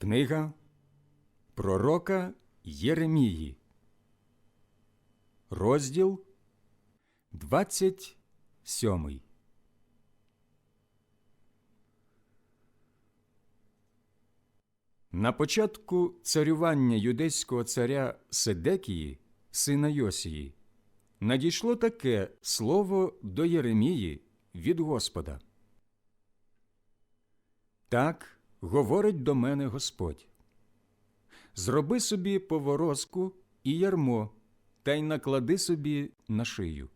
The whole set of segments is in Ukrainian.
Книга Пророка Єремії, розділ 27. На початку царювання юдейського царя Седекії, сина Йосії, надійшло таке слово до Єремії від Господа. Так говорить до мене Господь. Зроби собі поворозку і ярмо, та й наклади собі на шию.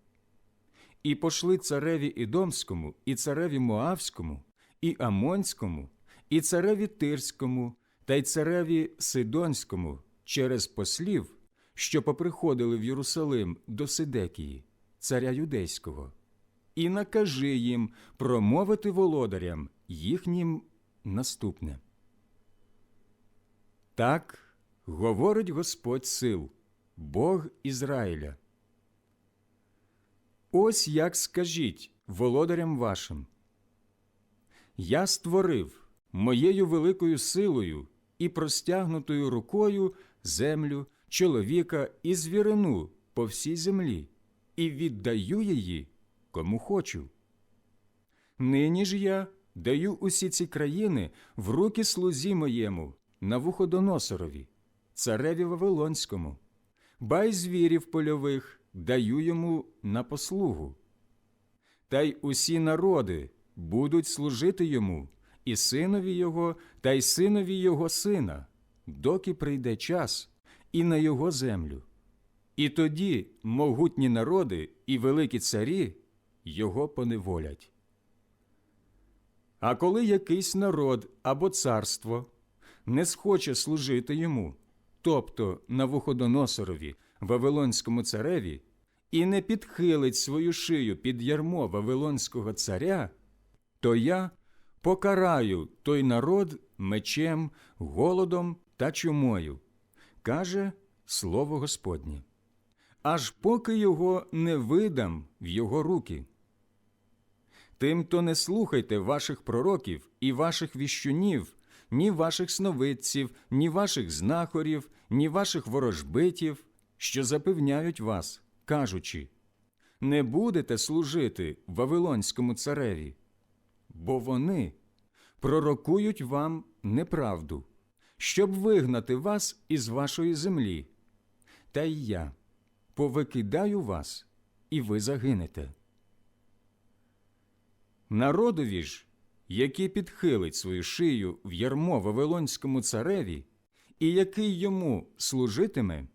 І пошли цареві Ідомському, і цареві Моавському, і Амонському, і цареві Тирському, та й цареві Сидонському через послів, що поприходили в Єрусалим до Сидекії, царя юдейського, і накажи їм промовити володарям їхнім наступне. Так говорить Господь сил, Бог Ізраїля. Ось як скажіть володарям вашим. Я створив моєю великою силою і простягнутою рукою землю, чоловіка і звірину по всій землі, і віддаю її кому хочу. Нині ж я даю усі ці країни в руки слузі моєму, Навуходоносорові, цареві Вавилонському, бай звірів польових даю йому на послугу. Та й усі народи будуть служити йому, і синові його, та й синові його сина, доки прийде час, і на його землю. І тоді могутні народи і великі царі його поневолять. А коли якийсь народ або царство не схоче служити йому, тобто Навуходоносорові, Вавилонському цареві, і не підхилить свою шию під ярмо Вавилонського царя, то я покараю той народ мечем, голодом та чумою, каже слово Господнє, аж поки його не видам в його руки. Тим то не слухайте ваших пророків і ваших віщунів, ні ваших сновидців, ні ваших знахорів, ні ваших ворожбитів, що запевняють вас, кажучи не будете служити Вавилонському цареві, бо вони пророкують вам неправду, щоб вигнати вас із вашої землі. Та й я повикидаю вас, і ви загинете. Народові ж, який підхилить свою шию в ярмо Вавилонському цареві, і який йому служитиме,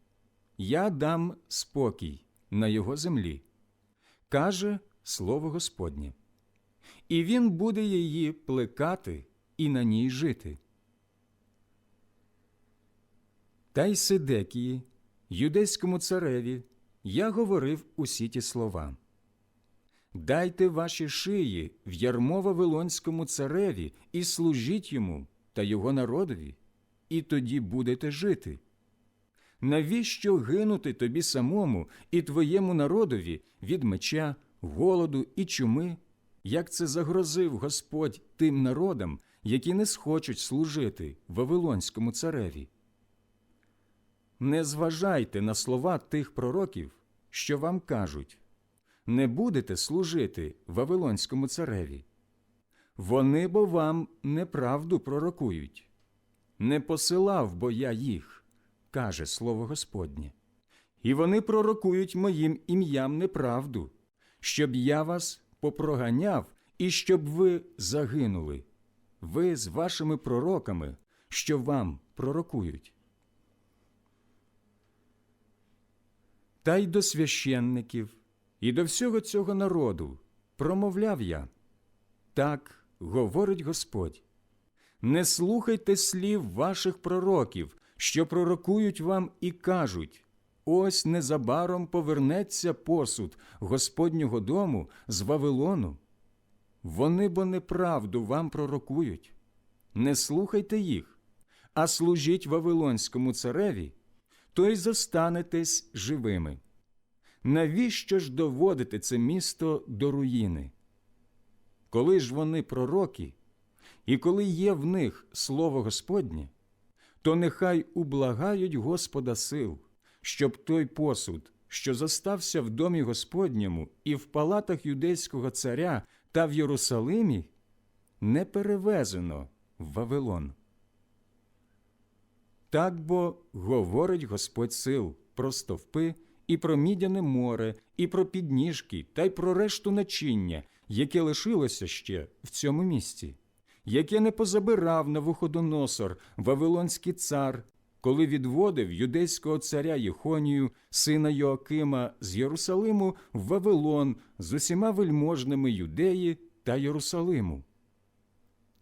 я дам спокій на його землі, каже слово Господнє. І він буде її плекати і на ній жити. Та й Сидекії, юдейському цареві, я говорив усі ті слова. Дайте ваші шиї в ярмо Вавилонському цареві і служіть йому та його народові, і тоді будете жити. Навіщо гинути тобі самому і твоєму народові від меча, голоду і чуми, як це загрозив Господь тим народам, які не схочуть служити Вавилонському цареві? Не зважайте на слова тих пророків, що вам кажуть не будете служити Вавилонському цареві. Вони бо вам неправду пророкують. Не посилав бо я їх, каже слово Господнє. І вони пророкують моїм ім'ям неправду, щоб я вас попроганяв і щоб ви загинули, ви з вашими пророками, що вам пророкують. Та й до священників, і до всього цього народу промовляв я так говорить Господь. Не слухайте слів ваших пророків, що пророкують вам і кажуть ось незабаром повернеться посуд Господнього дому з Вавилону. Вони бо неправду вам пророкують. Не слухайте їх, а служіть Вавилонському цареві, то й зостанетесь живими. Навіщо ж доводити це місто до руїни? Коли ж вони пророки, і коли є в них слово Господнє, то нехай ублагають Господа сил, щоб той посуд, що зостався в домі Господньому і в палатах юдейського царя та в Єрусалимі, не перевезено в Вавилон. Так бо говорить Господь сил про стовпи і про мідяне море, і про підніжки, та й про решту начиння, яке лишилося ще в цьому місці, яке не позабирав на вуходоносор Вавилонський цар, коли відводив юдейського царя Єхонію, сина Йоакима з Єрусалиму в Вавилон з усіма вельможними юдеї та Єрусалиму.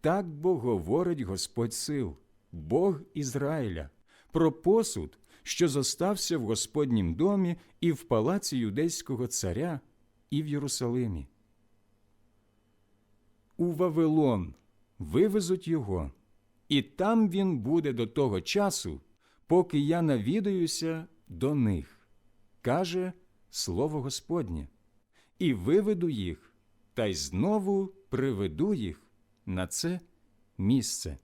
Так бо говорить Господь сил, Бог Ізраїля, про посуд, що зостався в Господнім домі і в палаці юдейського царя, і в Єрусалимі. У Вавилон вивезуть його, і там він буде до того часу, поки я навідаюся до них, каже Слово Господнє, і виведу їх, та й знову приведу їх на це місце.